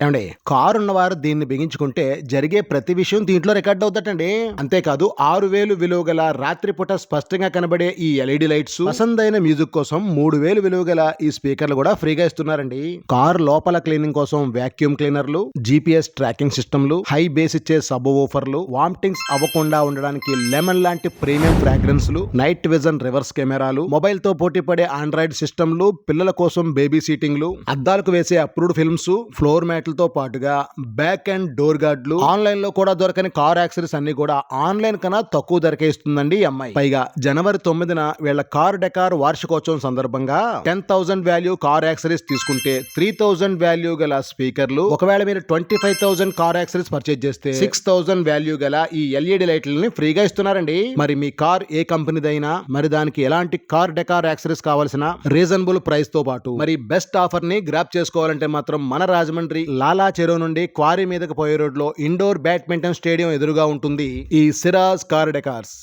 ఏమండి కారు ఉన్నవారు దీన్ని బిగించుకుంటే జరిగే ప్రతి విషయం దీంట్లో రికార్డ్ అవుతాటండి అంతేకాదు ఆరు వేలు విలువ గల రాత్రిపూట స్పష్టంగా కనబడే ఈ ఎల్ఈడి లైట్స్ పసందైన మ్యూజిక్ కోసం మూడు వేలు విలువ గల ఈ స్పీకర్లు కూడా ఫ్రీగా ఇస్తున్నారండి. కారు లోపల క్లీనింగ్ కోసం వాక్యూమ్ క్లీనర్లు జీపీఎస్ ట్రాకింగ్ సిస్టమ్లు హై బేస్ ఇచ్చే సబ్ ఓఫర్లు వామిటింగ్స్ అవ్వకుండా ఉండడానికి లెమన్ లాంటి ప్రీమియం ఫ్రాగ్రెన్స్లు నైట్ విజన్ రివర్స్ కెమెరాలు మొబైల్తో పోటీ పడే ఆండ్రాయిడ్ సిస్టమ్లు పిల్లల కోసం బేబీ సీటింగ్లు అద్దాలకు వేసే అప్రూవ్డ్ ఫిల్మ్స్ ఫ్లోర్ గార్డ్లతో పాటుగా బ్యాక్ అండ్ డోర్ గార్డ్లు ఆన్లైన్లో కూడా దొరకని కార్ యాక్సరీస్ అన్ని కూడా ఆన్లైన్ కన్నా తక్కువ ధరకే ఇస్తుందండి ఈ అమ్మాయి. పైగా జనవరి తొమ్మిదిన వీళ్ళ కార్ డెకార్ వార్షికోత్సవం సందర్భంగా ten thousand value car accessories తీసుకుంటే త్రీ థౌసండ్ వాల్యూ గల స్పీకర్లు ఒకవేళ మీరు twenty five thousand car accessories purchase చేస్తే సిక్స్ థౌసండ్ వాల్యూ గల ఈ ఎల్ఈడి లైట్లని ఫ్రీగా ఇస్తున్నారండి. మరి మీ కార్ ఏ కంపెనీదైనా మరి దానికి ఎలాంటి కార్ డెకార్ యాక్సరీస్ కావాల్సిన రీజనబుల్ ప్రైస్తో పాటు మరి బెస్ట్ ఆఫర్ని గ్రాప్ చేసుకోవాలంటే మాత్రం మన రాజమండ్రి లాలా చెరువు నుండి క్వారీ మీదకు పోయే రోడ్లో ఇండోర్ బ్యాడ్మింటన్ స్టేడియం ఎదురుగా ఉంటుంది ఈ సిరాజ్ కార్ డెకార్స్.